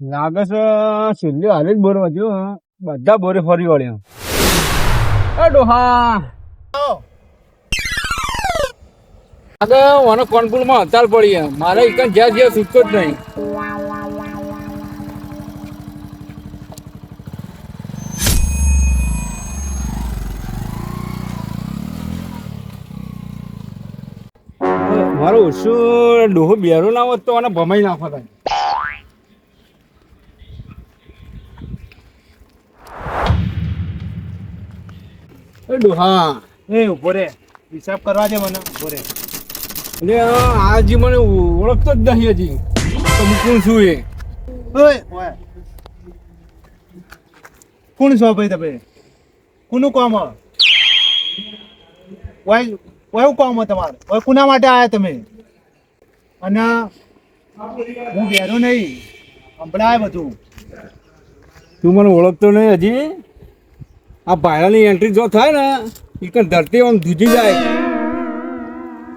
લાગે છે છેલ્લે હાલે જ બોર વાંચ્યો બધા બોરે ફરી વળ્યા. એ ડોહા. આગળ મને કોન્પુરમાં હતાલ પડી મારે એક જ્યાં જ્યાં છૂટકો જ નહીં. મારો ઓછું ડોહો બેરો ના હોત તો આને ભમાઈ નાખો એ ડોહા. એ ઊભો રે. હિસાબ કરવા દે મને. ઊભો રે. એટલે આજી મને ઓળખતો જ નહીં હજી. તો હું કોણ છું એ? કોણ છો ભાઈ તમે? કોનું કામ? હે? શું કામ હોય તમારે? કોઈ કોના માટે આવ્યા તમે? અને હું ઘેરો નહીં સંભળાય બધું. તું મને ઓળખતો નહીં હજી? આ ભાડાની એન્ટ્રી જો થાય ને એ કઈ ધરતી આમ ધૂજી જાય.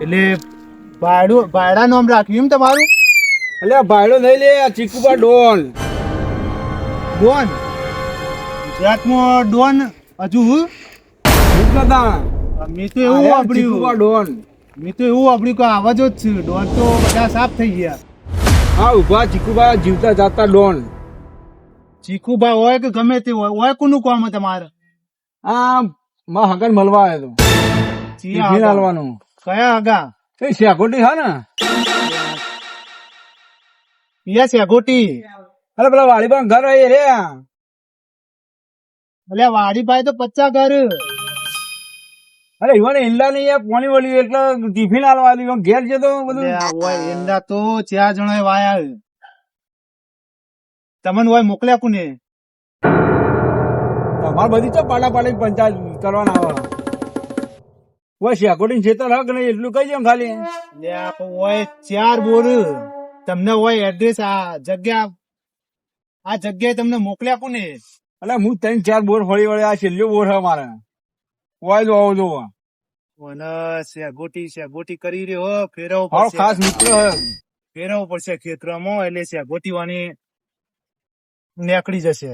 એટલે ભાડું ભાડા નામ રાખ્યું એમ તમારું? એટલે આ ભાડો નહીં લે આ ચીકુબા ડોન. ડોન? ગુજરાતમાં ડોન હજુ હું? મેં તો એવું વાપર્યું. ડોન. મેં તો એવું વાપર્યું કે આવાજ જ છે. ડોન તો બધા સાફ થઈ ગયા. હા ઊભા ચીકુબા જીવતા જાતા ડોન. ચીખુભા હોય કે ગમે તે હોય હોય કોનું કામ હે તમારે? આ માં હગન મળવા આવ્યો હતો ટિફિન હાલવાનું કયા હગા એ શેકોટી હા ને? પિયા સેગોટી અરે પેલા વાડીમાં ઘર હોય રે એટલે વાડી ભાઈ તો પચ્ચા ઘર. અરે ઈવન ઈંડા નહીં યાર પાણી વળ્યું એટલે ટિફિન આલવા આવ્યું ઘેર જતો બધું. એંડા તો ચાર જણા વાયા. તમને હોય મોકલ્યા કોને? તમારે બધી તો પાડા પાડી પંચાયત કરવાના આવે ઓય શેકોટી ખેતર હક નહીં એટલું કહી દે ખાલી. ઓય ચાર બોર. તમને હોય એડ્રેસ આ જગ્યા. આ જગ્યાએ તમને મોકલ્યા કોને? એટલે હું ત્રણ ચાર બોર ફળી વળે આ છેલ્લો બોર હે મારે વાય જો આવો જોવા. મને સેગોટી સેગોટી કરી રહ્યો હો, પડશે. ખાસ મિત્ર છે પડશે ખેતરમાં એટલે સેગોટી વાની નીકળી જશે.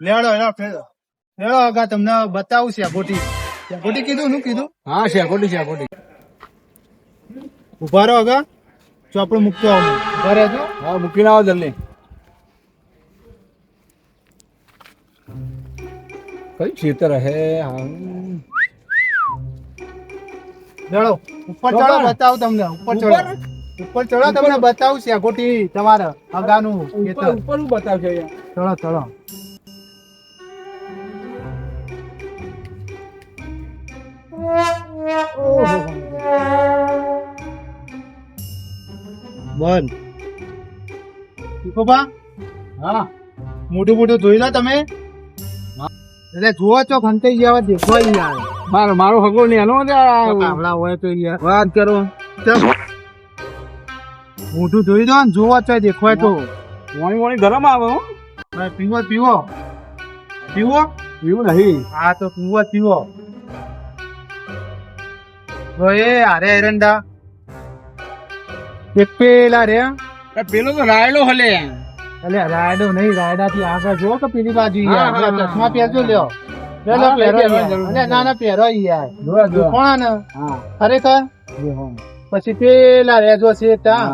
લેડો લેડો લેડો આગા તમને બતાવું સેગોટી ગોટી. કીધું શું કીધું? હા છે શેકોટી ઊભા રહો આગા. ચોપડું મૂકતો ઊભા રહેજો. હા મૂકીને આવો જલ્દી. કઈ ખેતર હે? ચડો ઉપર ચડો બતાવ તમને. ઉપર ચડો. ઉપર? ચડો તમને બતાવું સેગોટી તમારે અગાનું ઉપર ખેતર. ઉપર યાર ચડો ચડો બન હા. મોટું મોટું જોઈ લો તમે. એટલે જુઓ ચોક હંતે ગયા દેખવાય યાર. મારો મારો હગો ને એનો કાવડા હોય તો યાર. વાત કરો. મોઢું જોઈ દો ને જોવો છો દેખવાય તો. વાણી વાણી ગરમ આવે હો. પીવો પીવો. પીવો? પીવું નહીં. હા તો પીવો પીવો. તો એ હારે એરંડા. એક પેલા રે. પેલો તો રાયલો હલે. અલે રાયડો નહીં રાયડા થી આગળ જો કે પેલી બાજુ. ચશ્મા પહેરજો લ્યો. લે, લે, પહેરો. ના ના પહેરો યાર જોવા જોવા ને ખરેખર? પછી પેલા રેજો છે ત્યાં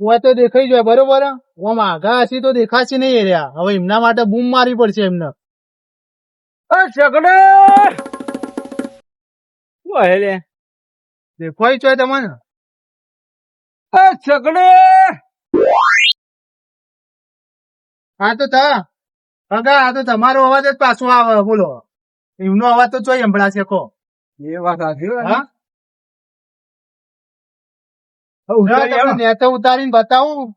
હા તો દેખાઈ જાય બરોબર? ઓમ હશે તો દેખાશે નહીં રહ્યા. હવે એમના માટે બૂમ મારવી પડશે એમને. દેખાય છે તમને. શકડે હા તો તા અગા આ તો તમારો અવાજ જ પાછો આવે બોલો. એમનો અવાજ તો ચોય સંભળાશે કો એ વાત સાચી નેતો ઉતારીને બતાવું.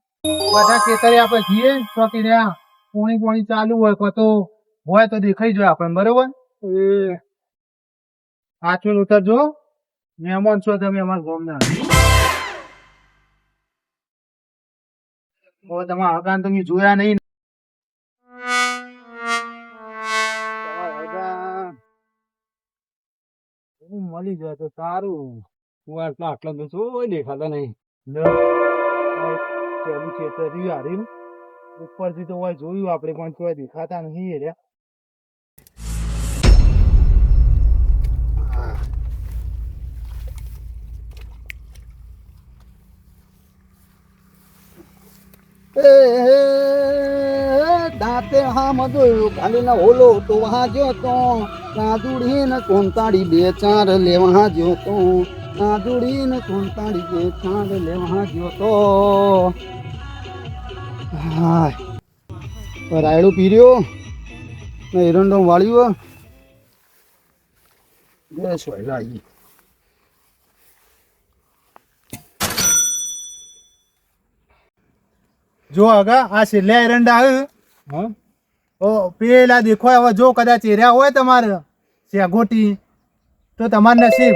બધા ખેતરે આપણે જઈએ ચોકી રહ્યા. પોણી પોણી ચાલુ હોય કો તો હોય તો દેખાઈ જાય આપણને બરોબર? એ. સાચું ઉતરજો. મહેમાન છો તમે અમારા ગામના. ઓ તમારા હળગાન તમે જોયા નહીં મળી જાય તો સારું. હું આટલા આટલા તો શું દેખાતા નહીં. પેલું ખેતર રહ્યું હારી ઉપરથી તો હોય જોયું આપણે પણ કોઈ દેખાતા નહીં રહ્યા. દાંતે હા મધુર ખાલીના હોલો તો વહા જો તો. નાદુડી ને કોંતાડી બે ચાર લેવા જો તો. નાદુડી ને કોંતાડી બે ચાર લેવા જો તો. હાય. રાયડું પીર્યો. ને એરંડો વાળ્યું જય હોય લાગી જો આગા આ છેલ્લે એરંડા આવ્યું હા. ઓ પેલા દેખો હવે જો કદાચ એર્યા હોય તમારે શેગોટી તો તમાર નસીબ.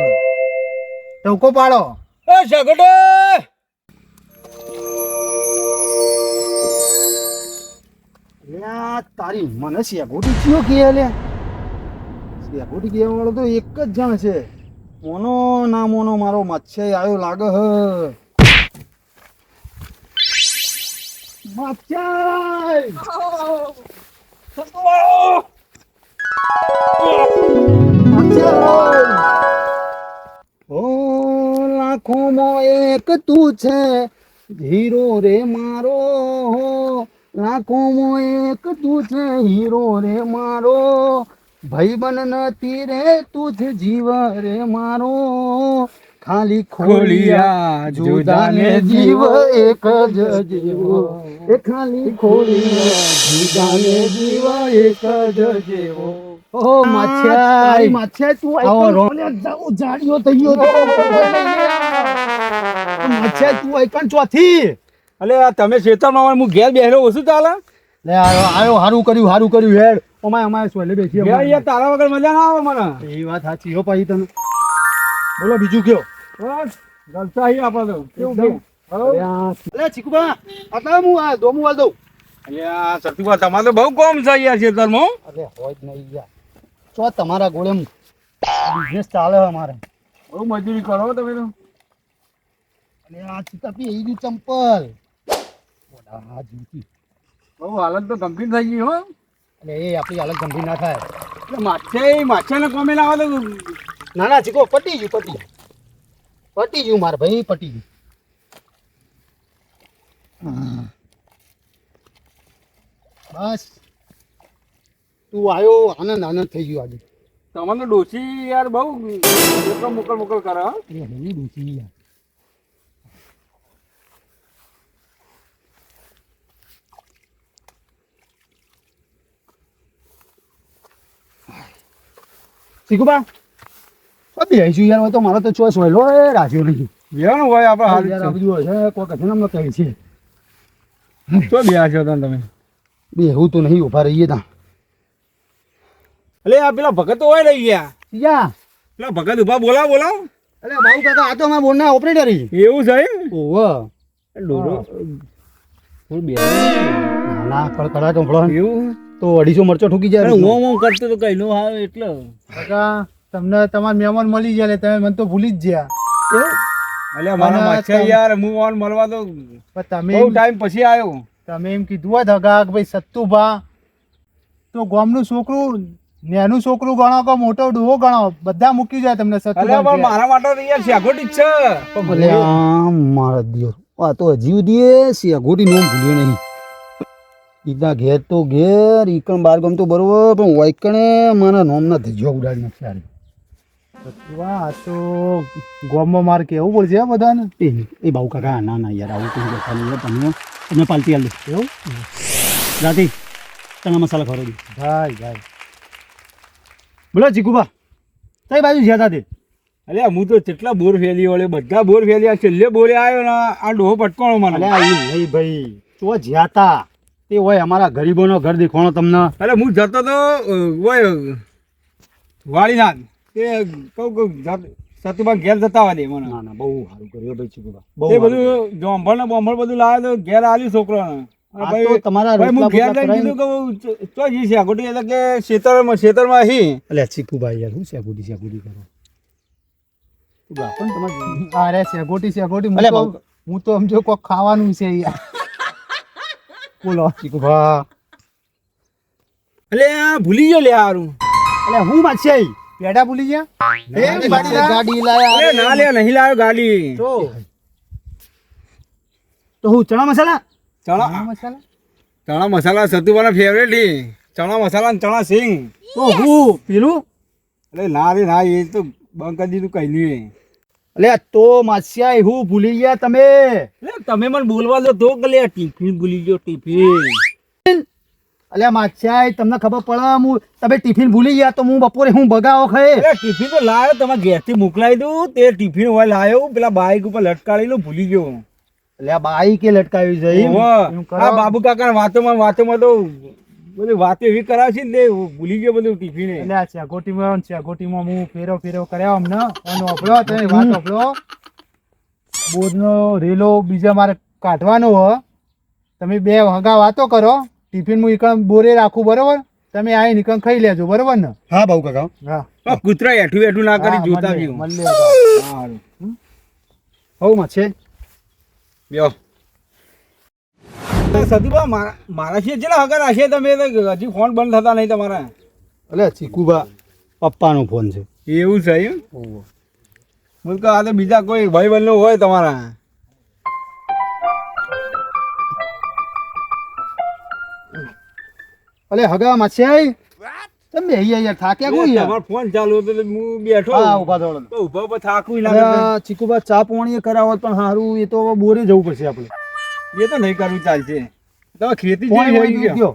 ટવકો પાડો. એ સગડે લ્યા તારી મને શેગોટી કયો કે લે? શેગોટી કે વાળો તો એક જ જણ છે. મોનો ના મોનો મારો મચ્છે આવ્યો લાગે હ. મચ્છય મચ્છય ઓ લાખોમાં એક તું છે હીરો રે મારો લાખોમાં એક તું છે હીરો રે મારો ભાઈબંધ નથી રે તું જ જીવ રે મારો ખાલી ખોલિયા જુદાને જીવ એક જ જીવો. એ ખાલી ખોલિયા જુદાને જીવ એક જ જીવો. ઓ માછાઈ માછાઈ તું આવો રોને જાઉ જાડિયો થઈ તો. માછાઈ તું આઈકન ચોથી. અલે તમે ખેતરમાં હું ઘેર બેહરો ઓછું તાલે. લે આયો આયો હારું કર્યું હારું કર્યું હેડ. ઓમાય અમાય સોલે બેસી અમાય યાર તારા વગર મજા ના આવે મને. એ વાત સાચી હો પાછી તને. બોલો બીજું કયો? તો. કેવું. કેવું અલે ચીકુબા આટલા હું આ દોમું વાળ દઉં? અલ્યા તમારે તો બહુ કોમ છે યાર ખેતરમાં અરે હોય જ નહીં યાર. ચો તમારા ગોળે બિઝનેસ ચાલે છે અમારે. બહુ મજૂરી કરો તમે તો. અને આ ચીકાપી એ ગયું ચંપલ. જૂતી બહુ હાલત તો ગંભીર થઈ ગઈ હો. અને એ આપણી હાલત ગંભીર ના થાય. એટલે માછે માછાને કોમે ના આવે તો. ના ના ચીકો પટી ગયું પટી ગયું. પટી ગયું મારે ભાઈ પટી ગયું. બસ. તું આવ્યો આનંદ આનંદ થઈ ગયો આજે. તમારે ડોસી યાર બહુ મોકલ મોકલ મોકલ કરે હો. એ હરી ડૂસી યાર. શીખુબા? બે યાર તો મારો તો ચોઈસ હોય. લો એ રાખ્યો નહીં બેવાનું હોય આપણે હાલ યાર બધું હોય છે. કોઈ કથે નામ કહે છે. તો બે છો તમે. બે એવું તો નહીં ઊભા રહીએ તા એટલે આ પેલા ભગત તો હોય રહી ગયા યા. પેલા ભગત ઊભા બોલાવ બોલાવ. અરે બાબુ કાકા આ તો અમારા બોર્ડના ઓપરેટર એવું છે? ઓવ ડોરો. બે ના ના કડકડાટ એવું? તો અઢીસો મરચો ઠૂકી જાય હું હું કરતો તો કઈ નો આવે એટલે. કાકા તમને તમારા મહેમાન મળી ગયા એટલે તમે મને તો ભૂલી જ ગયા. અલ્યા મારા મને માછા યાર હું ઓન મળવા તો તમે બહુ ટાઈમ પછી આવ્યો. તમે એમ કીધું હોય ધગા કે ભાઈ સત્તુભા તો ગામનું છોકરું નેનું છોકરું ગણો કે મોટો ડોહો ગણો બધા મૂકી જાય તમને અલ્યા મારા માટે યાર શાગોટી છે. ભલે આમ મારા દિયો આ તો હજી દે સિયાગોટી નોમ ભૂલ્યો નહીં. ઈદા ઘેર તો ઘેર ઈકણ બાર ગમતો બરોબર પણ વાઈકણે મારા નોમના ધજ્યો ઉડાડી નાખ્યા. વાહ આ તો ગામમાં મારે કેવું પડશે હે બધાને? એ એ બાબુ કાકા ના ના યાર આવું કઈ નહીં તમે તમે પાલટી આલ. એવું? રાતી ચણા મસાલા ખરો ભાઈ ભાઈ. બોલો ચીકુબા કઈ બાજુ જ્યાં તા અલ્યા હું તો કેટલા બોર ફેલી વળે બધા બોર ફેલ્યા છેલ્લે બોરે આવ્યો ને આ ડોહો પટકોણો મને અલ્યા એ ભાઈ તો જ્યાં તે હોય અમારા ગરીબોનો ઘર દેખાણો તમને. અરે હું જતો તો ઓય વાળીનાથ. એ કહું કહું સતુભા ઘેર જતા હોય દે મને. ના ના બહુ સારું કર્યું ભાઈ ચીકુબા એ બધું જોંભળ ને બોંભળ બધું લાવે તો ઘેર આલ્યું છોકરાને. હું છે છે છે તું સમજો કોક ખાવાનું છે બોલો. ચીકુભા. એટલે ભૂલી ગયો લે હારું. એટલે હું માછે પેડા ભૂલી ગયા? એ ગાડી લાયા. અરે ના લે નહીં લાયો ગાડી. તો? તો હું ચણા મસાલા? ચણા. મસાલા? ચણા મસાલા સતુભાના ફેવરેટ ચણા મસાલા ને ચણા સિંગ. તો હું પેલું? અરે ના રે ના એ તો બંધ કરી દીધું કઈ નહીં. અલે તો માસિયા હું ભૂલી ગયા તમે. તમે મને બોલવા દો તો કે લે ટિફિન ભૂલી ગયો ટિફિન? અલે માછિયા તમને ખબર પડે હું તમે ટિફિન ભૂલી ગયા તો હું બપોરે હું બગાવો ખાય. ટિફિન તો લાવ્યો તમારે ઘેરથી મોકલાવી દઉં. તે ટિફિન હોય લાવ્યો પેલા બાઈક ઉપર લટકાડેલો ભૂલી ગયો એટલે આ એ લટકાવી કરો. આ બાબુ કાકા વાતોમાં વાતોમાં તો બધી વાતો એવી કરાવે છે ને ભૂલી ગયો બધું ટિફિન. એટલે આ છે ગોટીમાં હું ફેરો ફેરો કર્યા અમને. ફોન ઓપડો તમે વાત ઓપડો બોધનો રેલો બીજા મારે કાઢવાનો હો. તમે બે હગા વાતો કરો. ટિફિન હું એકણ બોરે રાખું બરોબર? તમે આ નીકળ ખાઈ લેજો બરોબર ને? હા ભાઉ કાકા. હા. કૂતરા એઠું હેઠું ના કરી જોતા મળીએ. સારું. હવ માછે બ્યો સદુભા મારા મારા છે ચેલા હગર હશે તમે હજી ફોન બંધ થતા નહીં તમારા. એટલે ચીકુબા પપ્પાનો ફોન છે. એવું છે એમ? હું કહું આ તો બીજા કોઈ ભાઈ બંધ હોય તમારા. અલે હગા માછે તમે બેહી યાર થાક્યા કોઈ યાર? ફોન ચાલુ હતો હું બેઠો હા ઊભા થો તો ઊભા ઊભા થાકું લાગે ચીકુબા ચા પાણી કરાવત પણ સારું એ તો બોરે જવું પડશે આપણે. એ તો નહીં કરવું ચાલશે. તો ખેતી જેવી હોય ગયો.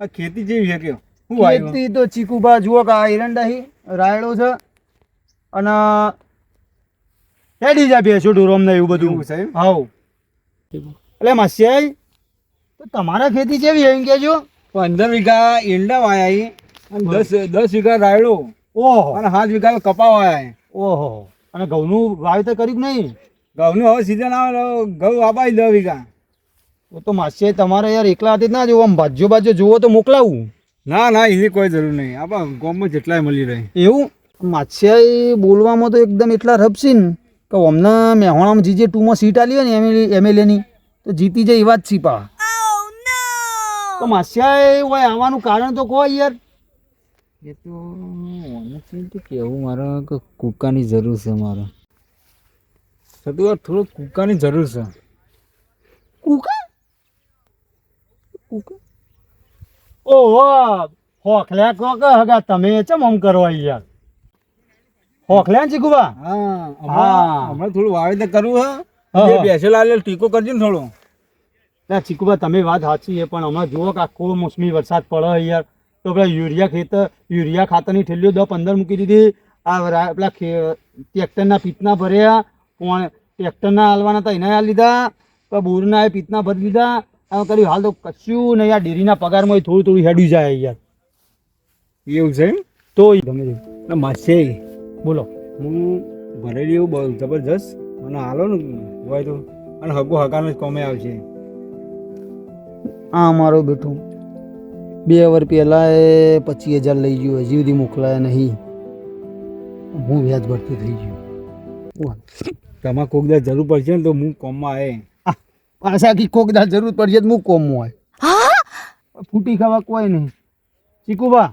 આ ખેતી જેવી છે કયો હું ખેતી તો ચીકુબા જુઓ કે આ એરંડા હી રાયડો છે અને હેડી જા બેસો ઢોરોમ ને એવું બધું સાહેબ? હાવ એટલે માસિયાઈ તો તમારા ખેતી જેવી એમ કેજો પંદર વીઘા ઈંડા વાયા અને દસ દસ વીઘા રાયડો. ઓહો. અને સાત વીઘા કપા વાયા ઓહો. અને ઘઉંનું વાવેતર કર્યું કે નહીં? ઘઉંનું હવે સીઝન આવે ઘઉં આપાય દસ વીઘા. તો તો માસી તમારે યાર એકલા હાથે જ ના જોવો. આમ ભાજ્યો બાજુ જોવો તો મોકલાવું. ના ના એની કોઈ જરૂર નહીં. આપણા ગામમાં જેટલાય મળી રહે. એવું? માછિયાઈ બોલવામાં તો એકદમ એટલા રપસી ને કે અમને મેહોણામાં જે ટુમાં સીટ આલી હોય ને એમએલએની તો જીતી જાય એવા જ છીપા તો માસ્યા હોય આવવાનું કારણ તો કહો યાર. એ તો ઓનેસ્ટલી કેવું મારે કે કૂકાની જરૂર છે મારે. સતું થોડું કુકાની જરૂર છે. કુકા? કુકા? ઓહો હોખલ્યા કહો કે હગા તમે ચમ આમ કરો યાર? હોખલ્યા ને ચીકુબા હા હા. હમણાં થોડું વાવેતર કરવું હા, બેસેલા હા. બેસે લાલે ટીકો કરજો ને થોડો. ના ચીકુબા તમે વાત સાચી છે પણ હમણાં જુઓ કે આખો મોસમી વરસાદ પડે યાર. તો પેલા યુરિયા ખેતર યુરિયા ખાતરની ઠેલીઓ દસ પંદર મૂકી દીધી. આ પેલા ટ્રેક્ટરના પીતના ભર્યા કોણ ટ્રેક્ટરના હાલવાના હતા એના હાલ લીધા. તો બોરના એ પીતના ભરી લીધા આમ કર્યું હાલ તો કશું નહીં યાર ડેરીના પગારમાં થોડું થોડું હેડ્યું જાય યાર. એવું છે તો ગમે માસે. બોલો. હું ભરેલી એવું બહુ જબરજસ્ત. અને હાલો ને હોય તો. અને હગો હગાનો જ કોમે આવશે. આ મારો બેઠું બે વર પહેલાં એ પચીસ હજાર લઈ ગયો હજી સુધી મોકલાયા નહીં. હું વ્યાજ ભરતું થઈ ગયું. તમારે કોક દિવસ જરૂર પડશે ને તો હું કોમમાં આવે પાછા કી કોક દાળ જરૂર પડશે તો હું કોમમાં આવે ફૂટી ખાવા કોઈ નહીં. ચીકુબા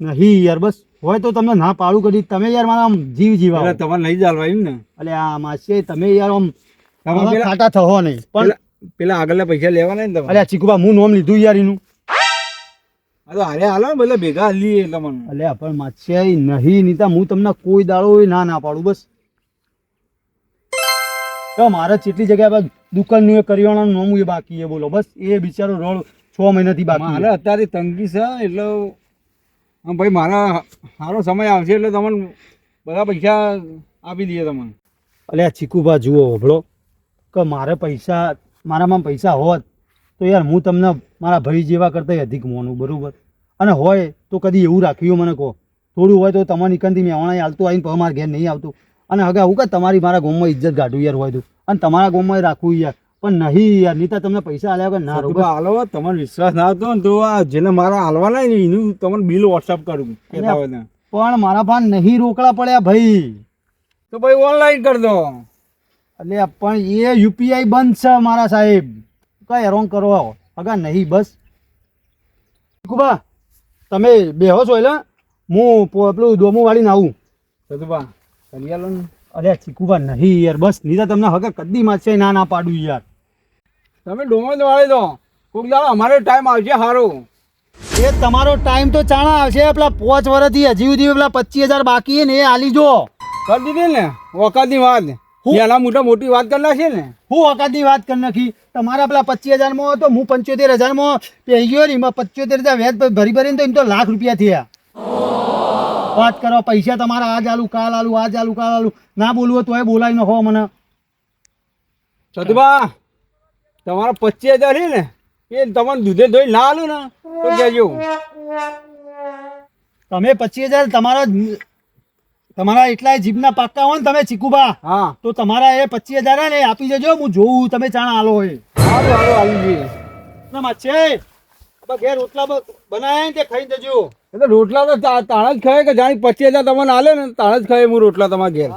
નહીં યાર બસ. હોય તો તમને ના પાડું કરી તમે યાર મારા આમ જીવ જીવા એટલે તમારે નહીં ચાલવા એમ ને. એટલે આ માસે તમે યાર આમ ખાટા થવો નહીં. પણ પેલા- આગળના પૈસા લેવાના ને તમારે? અલ્યા ચીકુબા હું નોમ લીધું યાર એનું. તો હારે હાલો ને બધા ભેગા હાલીએ તમને અલ્યા પણ માસે નહીં નીતા હું તમને કોઈ દાડો ના ના પાડું બસ. તો મારે જેટલી જગ્યા પર દુકાનનું એ કરિયાણાનું નોમું એ બાકી એ બોલો બસ. એ બિચારો રોડ છ મહિનાથી બાકી મારે અત્યારે તંગી છે એટલે ભાઈ મારા સારો સમય આવશે એટલે તમને બધા પૈસા આપી દઈએ તમને. અલ્યા ચીકુભા જુઓ હોભળો. કે મારે પૈસા મારામાં પૈસા હોત તો યાર હું તમને મારા ભાઈ જેવા કરતાં અધિક મોનું બરાબર? અને હોય તો કદી એવું રાખ્યું મને કહો. થોડું હોય તો તમારી કંથી મેવાણા હાલતું આવીને પણ મારા ઘેર નહીં આવતું. અને હવે હું કે તમારી મારા ગોમમાં ઇજ્જત ગાઢું યાર હોય તો. અને તમારા ગોમમાં રાખવું યાર. પણ નહીં યાર નીતા તમને પૈસા આલ્યા કે ના રોગ હાલો તમને વિશ્વાસ ના હતો ને તો આ જેને મારા હાલવાના એનું તમને બિલ વોટ્સઅપ કરું પણ મારા ભાન નહીં રોકડા પડ્યા ભાઈ. તો ભાઈ ઓનલાઈન કરી દો. એટલે પણ એ યુપીઆઈ બંધ છે મારા સાહેબ. કઈ હેરોન કરો અગા નહીં બસ. કુબા તમે બેહો છો એટલે. હું પેલું દોમું વાળીને આવું. સતુભા કરી આલો ને. અરે ચીકુબા નહીં યાર બસ. નહીં તમને હગા કદી માં છે ના ના પાડું યાર. તમે ડોમો જ વાળી દો. કોક દાડો અમારે ટાઈમ આવશે સારું એ તમારો ટાઈમ તો ચાણા આવશે. પેલા પાંચ વર્ષથી હજી સુધી પેલા પચીસ હજાર બાકી ને એ આલી જો. કરી દીધી ને વખતની વાત. એના મોટા મોટી વાત કરી નાખી ને. હું વખતની વાત કરી નાખી. તમારા પેલા પચીસ હજારમાં હતો હું પંચોતેર હજારમાં પહેરી ગયો ને એમાં પંચોતેર હજાર વ્યાજ ભરી ભરીને તો એમ તો લાખ રૂપિયા થયા. વાત કરો પૈસા તમારા આજ આલુ કાલ આલુ આજ આલુ કાલ આલુ. ના બોલવું તોય બોલાવી નાખો મને. સતુભા તમારા પચીસ હજાર છે ને એ તમારે દૂધે ધોઈ ના આલુ ને તો કહેજો. તમે પચીસ હજાર તમારા તમારા એટલા જીભના પાક્કા હોય ને તમે ચીકુબા હા. તો તમારા એ પચીસ હજાર ને આપી દેજો હું જોઉં તમે ચાણા આલો હોય સારું સારું આવી જઈએ. ના માછે ઘેર રોટલા બનાયા ને તે ખાઈ દેજો. એટલે રોટલા તો તાણા જ ખાય કે જાણી પચીસ હજાર તમને આલે ને તાણા જ ખાય હું રોટલા તમારા ઘેર.